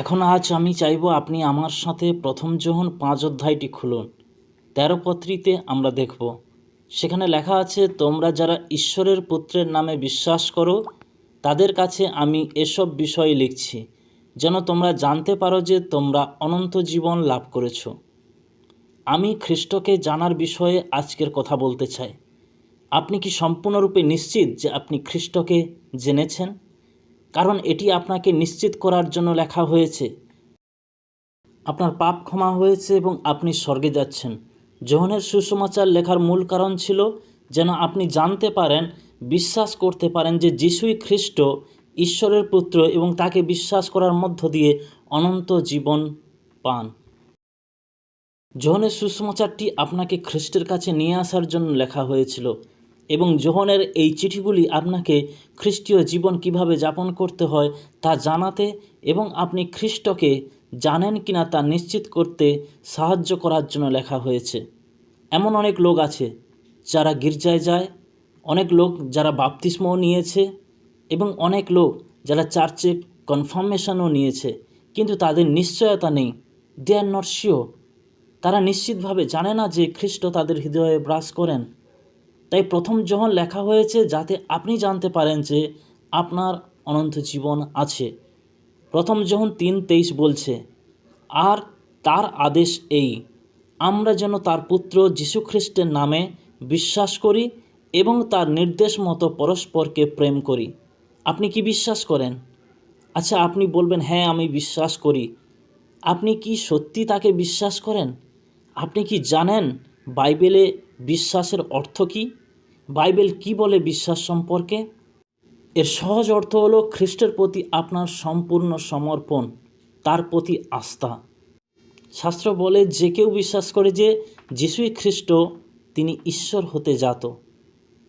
এখন আজ আমি চাইব আপনি আমার সাথে প্রথম যোহন পাঁচ অধ্যায়টি খুলুন, তেরো পত্রিতে আমরা দেখব। সেখানে লেখা আছে, তোমরা যারা ঈশ্বরের পুত্রের নামে বিশ্বাস করো, তাদের কাছে আমি এসব বিষয় লিখছি, যেন তোমরা জানতে পারো যে তোমরা অনন্ত জীবন লাভ করেছ। আমি খ্রিস্টকে জানার বিষয়ে আজকের কথা বলতে চাই। আপনি কি সম্পূর্ণরূপে নিশ্চিত যে আপনি খ্রিস্টকে জেনেছেন? কারণ এটি আপনাকে নিশ্চিত করার জন্য লেখা হয়েছে। আপনার পাপ ক্ষমা হয়েছে এবং আপনি স্বর্গে যাচ্ছেন। যোহনের সুসমাচার লেখার মূল কারণ ছিল যেন আপনি জানতে পারেন, বিশ্বাস করতে পারেন যে যিশুই খ্রিস্ট ঈশ্বরের পুত্র এবং তাকে বিশ্বাস করার মধ্য দিয়ে অনন্ত জীবন পান। যোহনের সুসমাচারটি আপনাকে খ্রিস্টের কাছে নিয়ে আসার জন্য লেখা হয়েছিল। এবং যোহনের এই চিঠিগুলি আপনাকে খ্রিস্টীয় জীবন কীভাবে যাপন করতে হয় তা জানাতে এবং আপনি খ্রিস্টকে জানেন কিনা তা নিশ্চিত করতে সাহায্য করার জন্য লেখা হয়েছে। এমন অনেক লোক আছে যারা গির্জায় যায়, অনেক লোক যারা বাপতিস্মও নিয়েছে এবং অনেক লোক যারা চার্চে কনফার্মেশনও নিয়েছে, কিন্তু তাদের নিশ্চয়তা নেই, দে আর নট শিওর। তারা নিশ্চিতভাবে জানে না যে খ্রিস্ট তাদের হৃদয়ে ব্রাস করেন। তাই প্রথম যখন লেখা হয়েছে, যাতে আপনি জানতে পারেন যে আপনার অনন্ত জীবন আছে। প্রথম যখন তিন তেইশ বলছে, আর তার আদেশ এই, আমরা যেন তার পুত্র যীশুখ্রিস্টের নামে বিশ্বাস করি এবং তার নির্দেশ মতো পরস্পরকে প্রেম করি। আপনি কি বিশ্বাস করেন? আচ্ছা আপনি বলবেন হ্যাঁ আমি বিশ্বাস করি। আপনি কি সত্যি তাকে বিশ্বাস করেন? আপনি কি জানেন বাইবেলে বিশ্বাসের অর্থ কী? বাইবেল কি বলে বিশ্বাস সম্পর্কে? এর সহজ অর্থ হলো খ্রিস্টের প্রতি আপনার সম্পূর্ণ সমর্পণ, তার প্রতি আস্থা। শাস্ত্র বলে, যে কেউ বিশ্বাস করে যে যিশুই খ্রিস্ট, তিনি ঈশ্বর হতে যাত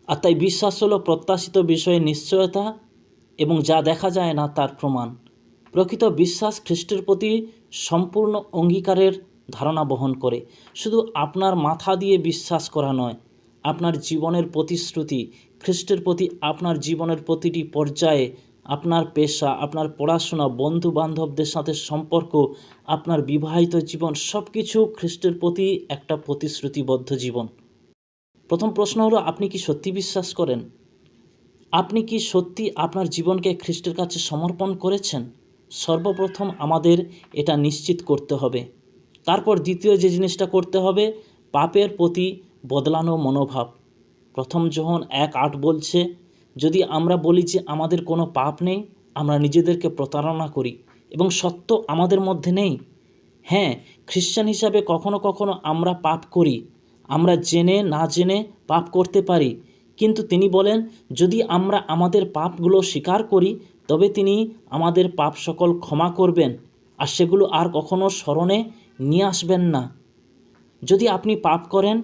আর তাই বিশ্বাস হলো প্রত্যাশিত বিষয়ে নিশ্চয়তা এবং যা দেখা যায় না তার প্রমাণ। প্রকৃত বিশ্বাস খ্রিস্টের প্রতি সম্পূর্ণ অঙ্গীকারের ধারণা বহন করে। শুধু আপনার মাথা দিয়ে বিশ্বাস করা নয় আপনার জীবনের প্রতিশ্রুতি, খ্রিস্টের প্রতি আপনার জীবনের প্রতিটি পর্যায়ে আপনার পেশা, আপনার পড়াশোনা বন্ধু বান্ধবদের সাথে সম্পর্ক, আপনার বিবাহিত জীবন সব কিছু খ্রিস্টের প্রতি একটা প্রতিশ্রুতিবদ্ধ জীবন। প্রথম প্রশ্ন হলো, আপনি কি সত্যি বিশ্বাস করেন? আপনি কি সত্যি আপনার জীবনকে খ্রিস্টের কাছে সমর্পণ করেছেন? সর্বপ্রথম আমাদের এটা নিশ্চিত করতে হবে। তারপর দ্বিতীয় যে জিনিসটা করতে হবে, পাপের প্রতি বদলানো মনোভাব। প্রথম যখন এক আট বলছে, যদি আমরা বলি যে আমাদের কোনো পাপ নেই, আমরা নিজেদেরকে প্রতারণা করি এবং সত্য আমাদের মধ্যে নেই। হ্যাঁ খ্রিস্টান হিসাবে কখনো কখনো আমরা পাপ করি, আমরা জেনে না জেনে পাপ করতে পারি। কিন্তু তিনি বলেন, যদি আমরা আমাদের পাপগুলো স্বীকার করি, তবে তিনি আমাদের পাপ সকল ক্ষমা করবেন, আর সেগুলো আর কখনো স্মরণে নিয়ে আসবেন না। যদি আপনি পাপ করেন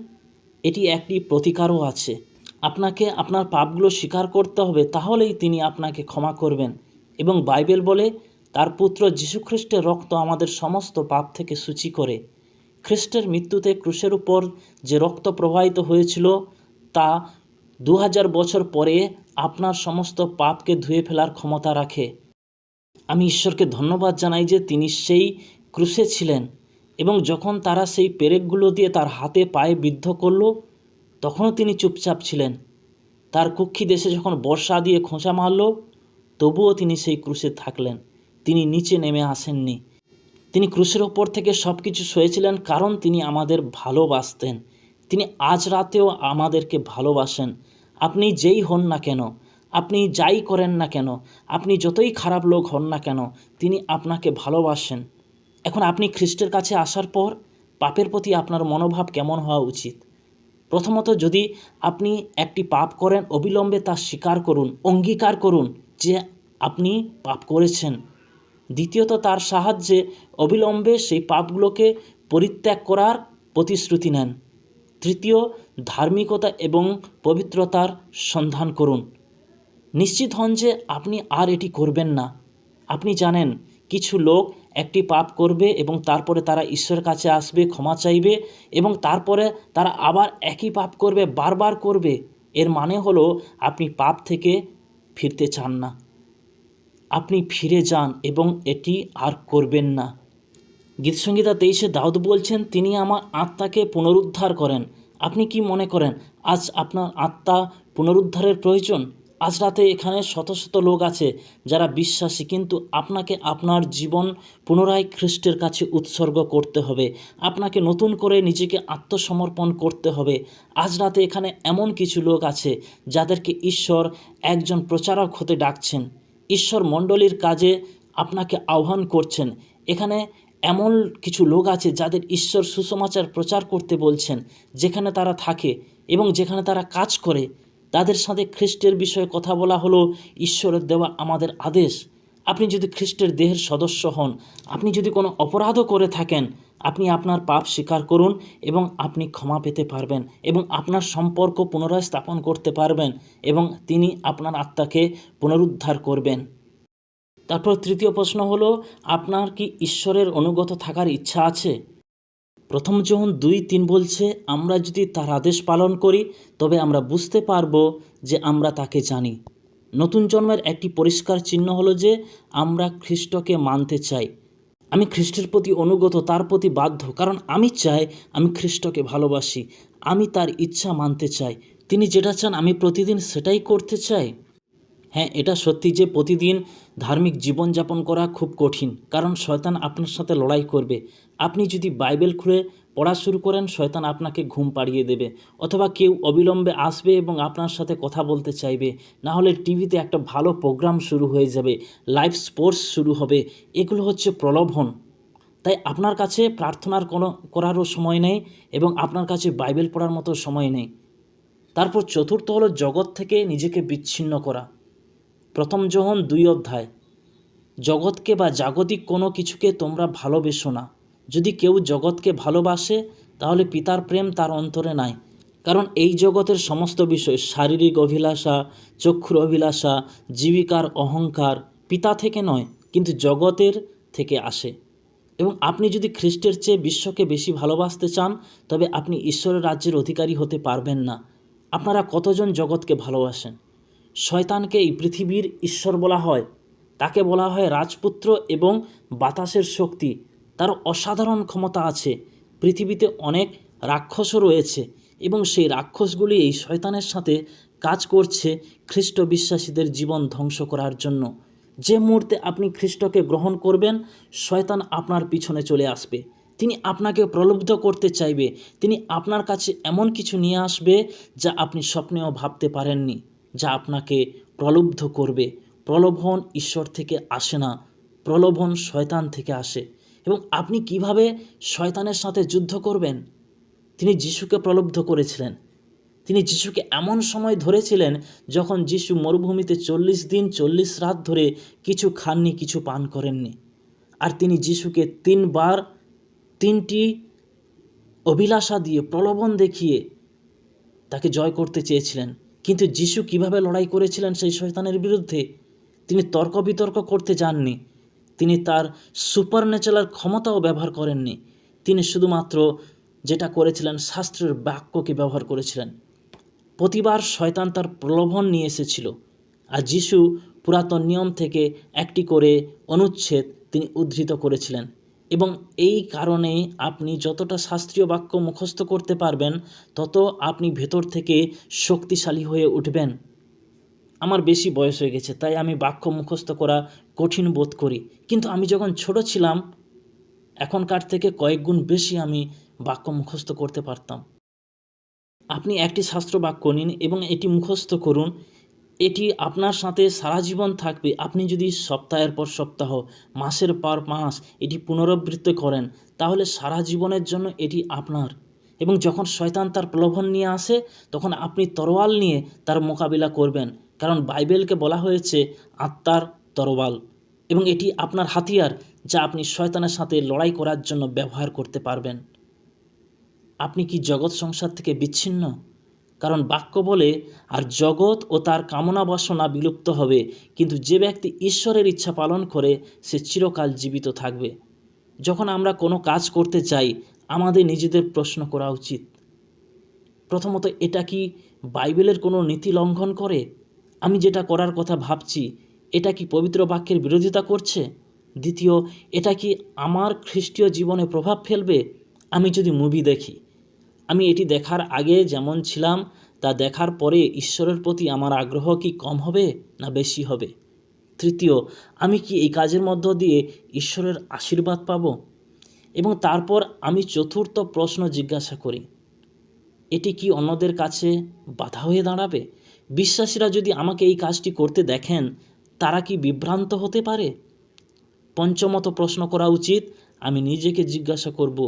এটি একটি প্রতিকারও আছে। আপনাকে আপনার পাপগুলো স্বীকার করতে হবে, তাহলেই তিনি আপনাকে ক্ষমা করবেন। এবং বাইবেল বলে, তার পুত্র যীশুখ্রিস্টের রক্ত আমাদের সমস্ত পাপ থেকে সূচি করে। খ্রিস্টের মৃত্যুতে ক্রুশের উপর যে রক্ত প্রবাহিত হয়েছিল, তা দু হাজার বছর পরে আপনার সমস্ত পাপকে ধুয়ে ফেলার ক্ষমতা রাখে। আমি ঈশ্বরকে ধন্যবাদ জানাই যে তিনি সেই ক্রুশে ছিলেন। এবং যখন তারা সেই পেরেকগুলো দিয়ে তার হাতে পায়ে বিদ্ধ করল, তখনও তিনি চুপচাপ ছিলেন। তার কুক্ষি দেশে যখন বর্ষা দিয়ে খোঁচা মারল, তবুও তিনি সেই ক্রুশে থাকলেন। তিনি নিচে নেমে আসেননি। তিনি ক্রুশের ওপর থেকে সব কিছু সয়েছিলেন কারণ তিনি আমাদের ভালোবাসতেন। তিনি আজ রাতেও আমাদেরকে ভালোবাসেন। আপনি যেই হন না কেন, আপনি যাই করেন না কেন, আপনি যতই খারাপ লোক হন না কেন, তিনি আপনাকে ভালোবাসেন। এখন আপনি খ্রিস্টের কাছে আসার পর পাপের প্রতি আপনার মনোভাব কেমন হওয়া উচিত? প্রথমত যদি আপনি একটি পাপ করেন, অবিলম্বে তা স্বীকার করুন, অঙ্গীকার করুন যে আপনি পাপ করেছেন। দ্বিতীয়ত, তার সাহায্যে অবিলম্বে সেই পাপগুলোকে পরিত্যাগ করার প্রতিশ্রুতি নেন। তৃতীয়, ধার্মিকতা এবং পবিত্রতার সন্ধান করুন। নিশ্চিত হন যে আপনি আর এটি করবেন না। আপনি জানেন, কিছু লোক একটি পাপ করবে এবং তারপরে তারা ঈশ্বরের কাছে আসবে, ক্ষমা চাইবে এবং তারপরে তারা আবার একই পাপ করবে, বারবার করবে। এর মানে হলো, আপনি পাপ থেকে ফিরতে চান না। আপনি ফিরে যান এবং এটি আর করবেন না। গীতসংগীতা তেইশে দাউদ বলছেন, তিনি আমার আত্মাকে পুনরুদ্ধার করেন। আপনি কি মনে করেন, আজ আপনার আত্মা পুনরুদ্ধারের প্রয়োজন? আজ রাতে এখানে শত শত লোক আছে যারা বিশ্বাসী, কিন্তু আপনাকে আপনার জীবন পুনরায় খ্রিস্টের কাছে উৎসর্গ করতে হবে। আপনাকে নতুন করে নিজেকে আত্মসমর্পণ করতে হবে। আজ রাতে এখানে এমন কিছু লোক আছে যাদেরকে ঈশ্বর একজন প্রচারক হতে ডাকছেন। ঈশ্বর মণ্ডলীর কাজে আপনাকে আহ্বান করছেন। এখানে এমন কিছু লোক আছে যাদের ঈশ্বর সুসমাচার প্রচার করতে বলছেন, যেখানে তারা থাকে এবং যেখানে তারা কাজ করে। তাদের সাথে খ্রিস্টের বিষয়ে কথা বলা হলো, ঈশ্বরের দেওয়া আমাদের আদেশ। আপনি যদি খ্রিস্টের দেহের সদস্য হন, আপনি যদি কোনো অপরাধও করে থাকেন, আপনি আপনার পাপ স্বীকার করুন এবং আপনি ক্ষমা পেতে পারবেন এবং আপনার সম্পর্ক পুনরায় স্থাপন করতে পারবেন এবং তিনি আপনার আত্মাকে পুনরুদ্ধার করবেন। তারপর তৃতীয় প্রশ্ন হলো, আপনার কি ঈশ্বরের অনুগত থাকার ইচ্ছা আছে? প্রথম যখন দুই তিন বলছে, আমরা যদি তার আদেশ পালন করি, তবে আমরা বুঝতে পারব যে আমরা তাকে জানি। নতুন জন্মের একটি পরিষ্কার চিহ্ন হলো যে, আমরা খ্রিস্টকে মানতে চাই। আমি খ্রিস্টের প্রতি অনুগত, তার প্রতি বাধ্য, কারণ আমি চাই আমি খ্রিস্টকে ভালোবাসি, আমি তার ইচ্ছা মানতে চাই। তিনি যেটা চান আমি প্রতিদিন সেটাই করতে চাই। হ্যাঁ এটা সত্যি যে প্রতিদিন ধার্মিক জীবনযাপন করা খুব কঠিন। কারণ শয়তান আপনার সাথে লড়াই করবে। আপনি যদি বাইবেল খুলে পড়া শুরু করেন, শয়তান আপনাকে ঘুম পাড়িয়ে দেবে। অথবা কেউ অবিলম্বে আসবে এবং আপনার সাথে কথা বলতে চাইবে। না হলে টিভিতে একটা ভালো প্রোগ্রাম শুরু হয়ে যাবে। লাইভ স্পোর্টস শুরু হবে। এগুলো হচ্ছে প্রলোভন। তাই আপনার কাছে প্রার্থনার কোনো করারও সময় নেই এবং আপনার কাছে বাইবেল পড়ার মতো সময় নেই। তারপর চতুর্থ হলো জগৎ থেকে নিজেকে বিচ্ছিন্ন করা। প্রথম যোহন দুই অধ্যায়, জগৎকে বা জাগতিক কোনো কিছুকে তোমরা ভালোবেসো না। যদি কেউ জগৎকে ভালোবাসে, তাহলে পিতার প্রেম তার অন্তরে নাই। কারণ এই জগতের সমস্ত বিষয় শারীরিক অভিলাষা, চক্ষুর অভিলাষা, জীবিকার অহংকার পিতা থেকে নয়, কিন্তু জগতের থেকে আসে। এবং আপনি যদি খ্রিস্টের চেয়ে বিশ্বকে বেশি ভালোবাসতে চান, তবে আপনি ঈশ্বরের রাজ্যের অধিকারী হতে পারবেন না। আপনারা কতজন জগৎকে ভালোবাসেন? শয়তানকে এই পৃথিবীর ঈশ্বর বলা হয়। তাকে বলা হয় রাজপুত্র এবং বাতাসের শক্তি। তার অসাধারণ ক্ষমতা আছে। পৃথিবীতে অনেক রাক্ষসও রয়েছে এবং সেই রাক্ষসগুলি এই শয়তানের সাথে কাজ করছে খ্রিস্ট বিশ্বাসীদের জীবন ধ্বংস করার জন্য। যে মুহূর্তে আপনি খ্রিস্টকে গ্রহণ করবেন, শয়তান আপনার পিছনে চলে আসবে। তিনি আপনাকে প্রলুব্ধ করতে চাইবে। তিনি আপনার কাছে এমন কিছু নিয়ে আসবে যা আপনি স্বপ্নেও ভাবতে পারেননি। যা আপনাকে প্রলুব্ধ করবে। প্রলোভন ঈশ্বর থেকে আসে না, প্রলোভন শয়তান থেকে আসে। এবং আপনি কীভাবে শয়তানের সাথে যুদ্ধ করবেন? তিনি যিশুকে প্রলুব্ধ করেছিলেন। তিনি যিশুকে এমন সময় ধরেছিলেন যখন যিশু মরুভূমিতে চল্লিশ দিন, চল্লিশ রাত ধরে কিছু খাননি, কিছু পান করেননি। আর তিনি যিশুকে তিনবার তিনটি অভিলাষা দিয়ে প্রলোভন দেখিয়ে তাকে জয় করতে চেয়েছিলেন। কিন্তু যিশু কীভাবে লড়াই করেছিলেন সেই শয়তানের বিরুদ্ধে? তিনি তর্ক বিতর্ক করতে যাননি। তিনি তার সুপার ন্যাচারাল ক্ষমতাও ব্যবহার করেননি। তিনি শুধুমাত্র যেটা করেছিলেন, শাস্ত্রের বাক্যকে ব্যবহার করেছিলেন। প্রতিবার শয়তান তার প্রলোভন নিয়ে এসেছিল। আর যিশু পুরাতন নিয়ম থেকে একটি করে অনুচ্ছেদ তিনি উদ্ধৃত করেছিলেন। এবং এই কারণে আপনি যতটা শাস্ত্রীয় বাক্য মুখস্থ করতে পারবেন, তত আপনি ভেতর থেকে শক্তিশালী হয়ে উঠবেন। আমার বেশি বয়স হয়ে গেছে, তাই আমি বাক্য মুখস্থ করা কঠিন বোধ করি। কিন্তু আমি যখন ছোট ছিলাম, এখনকার থেকে কয়েক গুণ বেশি আমি বাক্য মুখস্থ করতে পারতাম। আপনি একটি শাস্ত্র বাক্য নিন এবং এটি মুখস্থ করুন। এটি আপনার সাথে সারা জীবন থাকবে। আপনি যদি সপ্তাহের পর সপ্তাহ, মাসের পর মাস এটি পুনরাবৃত্তি করেন, তাহলে সারা জীবনের জন্য এটি আপনার। এবং যখন শয়তান তার প্রলোভন নিয়ে আসে, তখন আপনি তরোয়াল নিয়ে তার মোকাবিলা করবেন। কারণ বাইবেলকে বলা হয়েছে, আত্মার তরোয়াল। এবং এটি আপনার হাতিয়ার, যা আপনি শয়তানের সাথে লড়াই করার জন্য ব্যবহার করতে পারবেন। আপনি কি জগৎ সংসার থেকে বিচ্ছিন্ন? কারণ বাক্য বলে, আর জগৎ ও তার কামনা বাসনা বিলুপ্ত হবে, কিন্তু যে ব্যক্তি ঈশ্বরের ইচ্ছা পালন করে, সে চিরকাল জীবিত থাকবে। যখন আমরা কোনো কাজ করতে চাই, আমাদের নিজেদের প্রশ্ন করা উচিত। প্রথমত, এটা কি বাইবেলের কোনো নীতি লঙ্ঘন করে? আমি যেটা করার কথা ভাবছি, এটা কি পবিত্র বাক্যের বিরোধিতা করছে? দ্বিতীয়, এটা কি আমার খ্রিস্টীয় জীবনে প্রভাব ফেলবে? আমি যদি মুভি দেখি আমি এটি দেখার আগে যেমন ছিলাম, তা দেখার পরে ঈশ্বরের প্রতি আমার আগ্রহ কি কম হবে না বেশি হবে? তৃতীয়, আমি কি এই কাজের মধ্য দিয়ে ঈশ্বরের আশীর্বাদ পাব? এবং তারপর আমি চতুর্থ প্রশ্ন জিজ্ঞাসা করি, এটি কি অন্যদের কাছে বাধা হয়ে দাঁড়াবে? বিশ্বাসীরা যদি আমাকে এই কাজটি করতে দেখেন, তারা কি বিভ্রান্ত হতে পারে? পঞ্চমত প্রশ্ন করা উচিত, আমি নিজেকে জিজ্ঞাসা করব,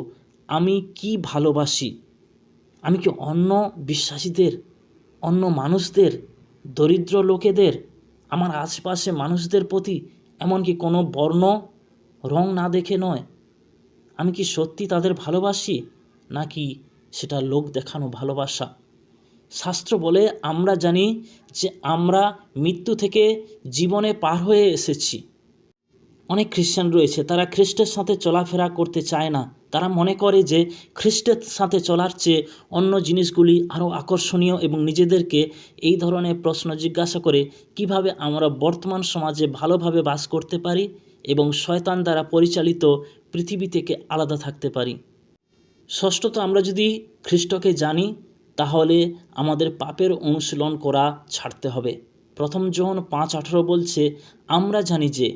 আমি কি ভালোবাসি? আমি কি অন্য বিশ্বাসীদের, অন্য মানুষদের, দরিদ্র লোকেদের, আমার আশপাশে মানুষদের প্রতি এমনকি কোনো বর্ণ, রং না দেখে নয়? আমি কি সত্যি তাদের ভালোবাসি, নাকি সেটা লোক দেখানো ভালোবাসা? শাস্ত্র বলে, আমরা জানি যে আমরা মৃত্যু থেকে জীবনে পার হয়ে এসেছি। অনেক খ্রিস্টান রয়েছে, তারা খ্রিস্টের সাথে চলাফেরা করতে চায় না। তারা মনে করে যে খ্রিস্টের সাথে চলার চেয়ে অন্য জিনিসগুলি আরও আকর্ষণীয় এবং নিজেদেরকে এই ধরনের প্রশ্ন জিজ্ঞাসা করে কীভাবে আমরা বর্তমান সমাজে ভালোভাবে বাস করতে পারি এবং শয়তান দ্বারা পরিচালিত পৃথিবী থেকে আলাদা থাকতে পারি। ষষ্ঠত, আমরা যদি খ্রিস্টকে জানি, তাহলে আমাদের পাপের অনুশীলন করা ছাড়তে হবে। প্রথম যখন পাঁচ আঠেরো বলছে, আমরা জানি যে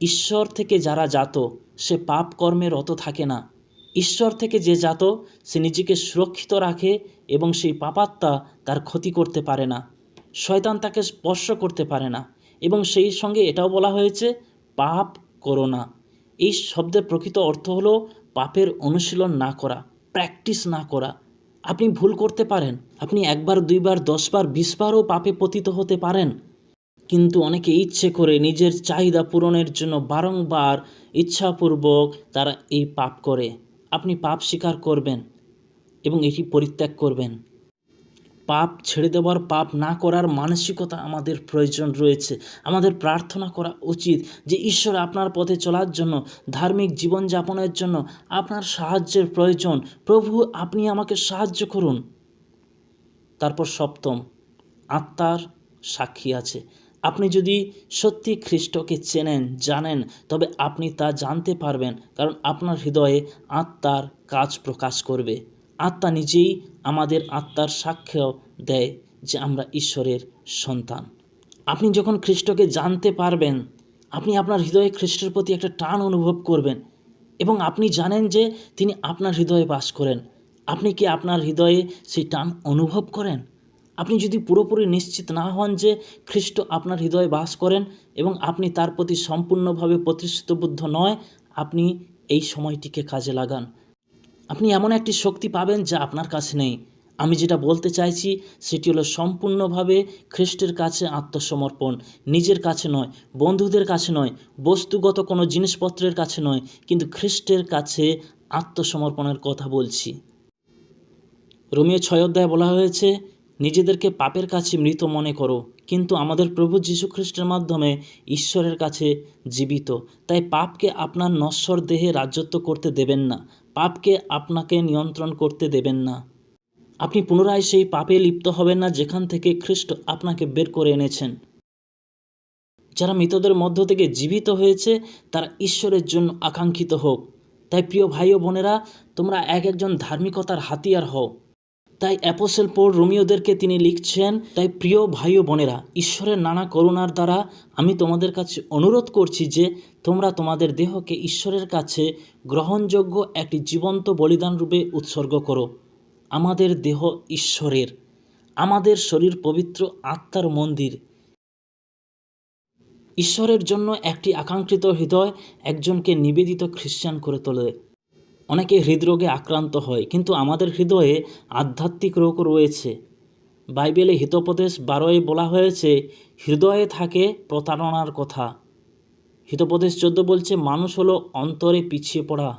ঈশ্বর থেকে যারা জাত, সে পাপ কর্মে রত থাকে না। ঈশ্বর থেকে যে জাত, সে নিজেকে সুরক্ষিত রাখে এবং সেই পাপাত্মা তার ক্ষতি করতে পারে না। শয়তান তাকে স্পর্শ করতে পারে না এবং সেই সঙ্গে এটাও বলা হয়েছে, পাপ করো না। এই শব্দের প্রকৃত অর্থ হলো পাপের অনুশীলন না করা, প্র্যাকটিস না করা। আপনি ভুল করতে পারেন। আপনি একবার, দুইবার, দশবার, বিশবারও পাপে পতিত হতে পারেন। কিন্তু অনেকে ইচ্ছে করে নিজের চাহিদা পূরণের জন্য বারংবার ইচ্ছাপূর্বক তারা এই পাপ করে। আপনি পাপ স্বীকার করবেন এবং এটি পরিত্যাগ করবেন। পাপ ছেড়ে দেওয়ার, পাপ না করার মানসিকতা আমাদের প্রয়োজন রয়েছে। আমাদের প্রার্থনা করা উচিত যে, ঈশ্বর আপনার পথে চলার জন্য, ধার্মিক জীবনযাপনের জন্য আপনার সাহায্যের প্রয়োজন। প্রভু, আপনি আমাকে সাহায্য করুন। তারপর সপ্তম, আত্মার সাক্ষী আছে। আপনি যদি সত্যি খ্রিস্টকে চেনেন, জানেন, তবে আপনি তা জানতে পারবেন, কারণ আপনার হৃদয়ে আত্মার কাজ প্রকাশ করবে। আত্মা নিজেই আমাদের আত্মার সাক্ষ্য দেয় যে আমরা ঈশ্বরের সন্তান। আপনি যখন খ্রিস্টকে জানতে পারবেন, আপনি আপনার হৃদয়ে খ্রিস্টের প্রতি একটা টান অনুভব করবেন এবং আপনি জানেন যে তিনি আপনার হৃদয়ে বাস করেন। আপনি কি আপনার হৃদয়ে সেই টান অনুভব করেন? আপনি যদি পুরোপুরি নিশ্চিত না হন যে খ্রিস্ট আপনার হৃদয়ে বাস করেন এবং আপনি তার প্রতি সম্পূর্ণভাবে প্রতিষ্ঠিতবুদ্ধ নয়, আপনি এই সময়টিকে কাজে লাগান। আপনি এমন একটি শক্তি পাবেন যা আপনার কাছে নেই। আমি যেটা বলতে চাইছি, সেটি হলো সম্পূর্ণভাবে খ্রিস্টের কাছে আত্মসমর্পণ। নিজের কাছে নয়, বন্ধুদের কাছে নয়, বস্তুগত কোনো জিনিসপত্রের কাছে নয়, কিন্তু খ্রিস্টের কাছে আত্মসমর্পণের কথা বলছি। রোমিও ছয় অধ্যায় বলা হয়েছে নিজেদেরকে পাপের কাছে মৃত মনে করো, কিন্তু আমাদের প্রভু যীশু খ্রিস্টের মাধ্যমে ঈশ্বরের কাছে জীবিত। তাই পাপকে আপনার নশ্বর দেহে রাজত্ব করতে দেবেন না, পাপকে আপনাকে নিয়ন্ত্রণ করতে দেবেন না। আপনি পুনরায় সেই পাপে লিপ্ত হবেন না যেখান থেকে খ্রিস্ট আপনাকে বের করে এনেছেন। যারা মৃতদের মধ্য থেকে জীবিত হয়েছে, তারা ঈশ্বরের জন্য আকাঙ্ক্ষিত হোক। তাই প্রিয় ভাই ও বোনেরা, তোমরা এক একজন ধার্মিকতার হাতিয়ার হও। তাই অ্যাপোসেল পোর রোমিওদেরকে তিনি লিখছেন, তাই প্রিয় ভাই ও বোনেরা, ঈশ্বরের নানা করুণার দ্বারা আমি তোমাদের কাছে অনুরোধ করছি যে তোমরা তোমাদের দেহকে ঈশ্বরের কাছে গ্রহণযোগ্য একটি জীবন্ত বলিদান রূপে উৎসর্গ করো। আমাদের দেহ ঈশ্বরের। আমাদের শরীর পবিত্র আত্মার মন্দির। ঈশ্বরের জন্য একটি আকাঙ্ক্ষিত হৃদয় একজনকে নিবেদিত খ্রিস্টান করে তোলে। অনেকে হৃদরোগে আক্রান্ত হয়, কিন্তু আমাদের হৃদয়ে আধ্যাত্মিক রোগ রয়েছে। বাইবেলে হিতোপদেশ বারোয় বলা হয়েছে, হৃদয়ে থাকে প্রতারণার কথা। হিতোপদেশ চোদ্দ বলছে, মানুষ হলো অন্তরে পিছিয়ে পড়া।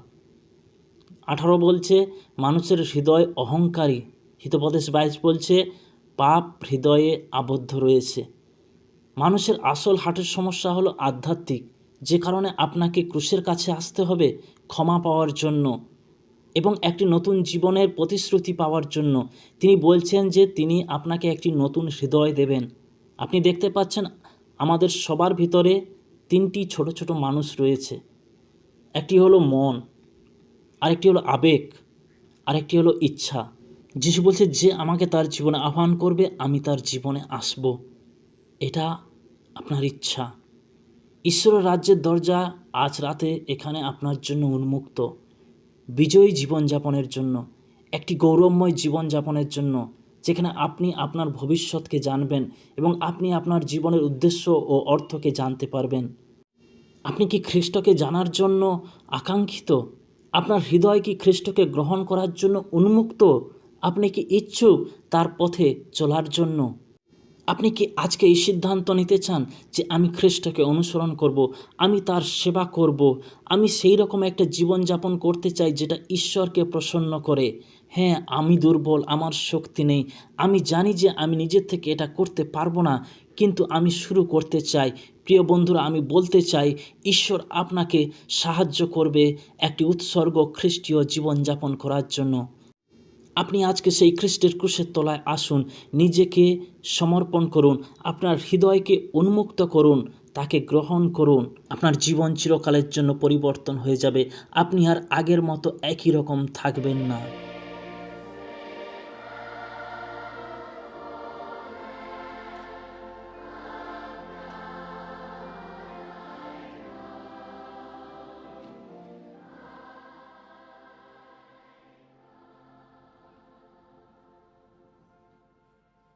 আঠারো বলছে, মানুষের হৃদয় অহংকারী। হিতোপদেশ বাইশ বলছে, পাপ হৃদয়ে আবদ্ধ রয়েছে। মানুষের আসল হার্টের সমস্যা হলো আধ্যাত্মিক। যে কারণে আপনাকে ক্রুশের কাছে আসতে হবে ক্ষমা পাওয়ার জন্য এবং একটি নতুন জীবনের প্রতিশ্রুতি পাওয়ার জন্য। তিনি বলছেন যে তিনি আপনাকে একটি নতুন হৃদয় দেবেন। আপনি দেখতে পাচ্ছেন আমাদের সবার ভিতরে তিনটি ছোট ছোট মানুষ রয়েছে। একটি হলো মন, আরেকটি হলো আবেগ, আরেকটি হলো ইচ্ছা। যিশু বলছে, যে আমাকে তার জীবনে আহ্বান করবে, আমি তার জীবনে আসব। এটা আপনার ইচ্ছা। ঈশ্বরের রাজ্যের দরজা আজ রাতে এখানে আপনার জন্য উন্মুক্ত। বিজয়ী জীবনযাপনের জন্য, একটি গৌরবময় জীবনযাপনের জন্য, যেখানে আপনি আপনার ভবিষ্যৎকে জানবেন এবং আপনি আপনার জীবনের উদ্দেশ্য ও অর্থকে জানতে পারবেন। আপনি কি খ্রিস্টকে জানার জন্য আকাঙ্ক্ষিত? আপনার হৃদয় কি খ্রিস্টকে গ্রহণ করার জন্য উন্মুক্ত? আপনি কি ইচ্ছুক তার পথে চলার জন্য? আপনি কি আজকে এই সিদ্ধান্ত নিতে চান যে আমি খ্রিস্টকে অনুসরণ করব, আমি তার সেবা করব, আমি সেই রকম একটা জীবনযাপন করতে চাই যেটা ঈশ্বরকে প্রসন্ন করে? হ্যাঁ আমি দুর্বল, আমার শক্তি নেই, আমি জানি যে আমি নিজের থেকে এটা করতে পারব না, কিন্তু আমি শুরু করতে চাই। প্রিয় বন্ধুরা, আমি বলতে চাই, ঈশ্বর আপনাকে সাহায্য করবে একটি উৎসর্গ খ্রিস্টীয় জীবনযাপন করার জন্য। আপনি আজকে সেই খ্রিস্টের ক্রুশের তলায় আসুন, নিজেকে সমর্পণ করুন, আপনার হৃদয়কে উন্মুক্ত করুন, তাকে গ্রহণ করুন। আপনার জীবন চিরকালের জন্য পরিবর্তন হয়ে যাবে। আপনি আর আগের মতো একই রকম থাকবেন না।